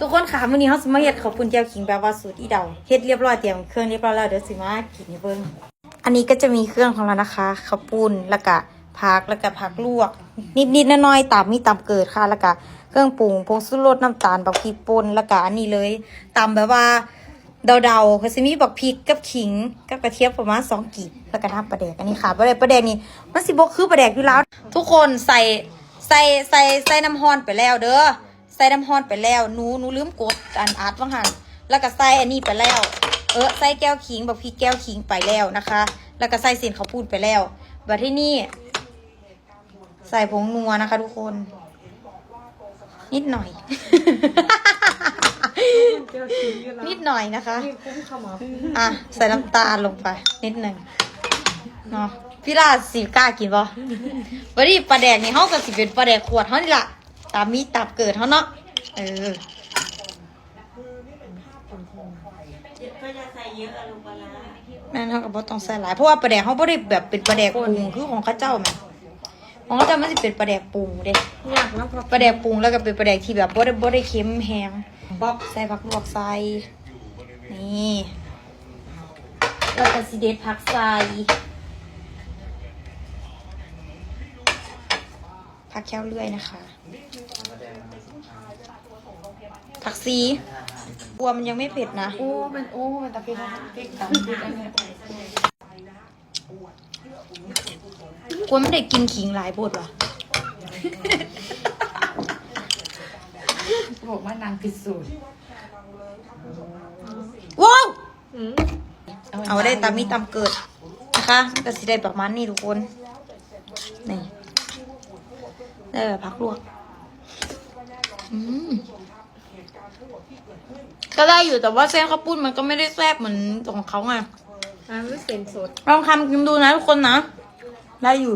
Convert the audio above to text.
ทุกคนค่ะมื้อนี้เฮาสิมาเฮ็ดข้าวปุ้นแจ่วขิงแบบว่าสูตรอีเดาเฮ็ดเรียบร้อยเตรียมเครื่องเรียบร้อยแล้วเดี๋ยวสิมากินให้เบิ่งอันนี้ก็จะมีเครื่องของเรานะคะข้าวปุ้นแล้วก็ผักแล้วก็ผักลวก นิดๆน้อยๆตามมีตามเกิดค่ะแล้วก็เครื่องปรุงผงชูรสน้ำตาลบักพริกป่นแล้วก็อันนี้เลยตามแบบว่าเดาๆก็สิมีบักพริกกับขิงกับกระเทียมประมาณสองกีบแล้วก็ทำปลาแดกอันนี้ค่ะปลาแดกปลาแดกนี่มันสิบกคือปลาแดกอยู่แล้ว ทุกคนใส่ใส่ใส่ใส่น้ำฮอนไปแล้วเด้อ ใส่น้ำฮอนไปแล้วหนูหนูลืมกดอันอาร์ตว่างหันแล้วก็ใส่อันนี้ไปแล้ว เออใส่แก้วขิงแบักพริกแก้วขิงไปแล้วนะคะ แล้วก็ใส่เส้นข้าวปุ้นไปแล้วบัดที่นี่ ใส่ผงนัวนะคะ ทุกคน นิดหน่อย นิดหน่อยนะคะอะใส่น้ำตาลลงไป นิดหนึ่งเนาะพี่ลาสิกล้ากินบ่วันนี้ปลาแดกนี่เขาก็สิเป็นปลาแดกขวดเขานี่ล่ะ ตามมีตับเกิดเขาเนาะ เออแม่นเขาก็บ่ต้องใส่หลาย เพราะว่าปลาแดกเขาบ่ได้แบบเป็นปลาแดกปรุงคือของเข้าเจ้าแม่นของเข้าเจ้ามันสิเป็นปลาแดกปรุงเด้อยากนะพอปลาแดกปรุงแล้วก็เป็นปลาแดกที่แบบบ่ได้บ่ได้เค็มแฮงบ๊อบใส่ผักลวกใส่ นี่ แล้วก็สิเด็ดผักใส่ ผักแค่วเลื่อยนะคะผักซีกลัวมันยังไม่เผ็ดนะโอ้เป็นโอ้เป็นตะเพียนพริกตำพริกอันเนี้ยกลัวไม่ได้กินขิงหลายบทว่ะบอกว่านางผิดสูตรว้าวเอาได้ตามมีตามเกิดนะคะก็สิได้ประมาณนี้ทุกคนนี่ ได้แบบพักลวกอืมก็ได้อยู่แต่ว่าเส้นข้าวปุ้นมันก็ไม่ได้แซ่บเหมือนของเขาไงอ่าไม่เส้นสดลองทำกินดูนะทุกคนนะ ได้อยู่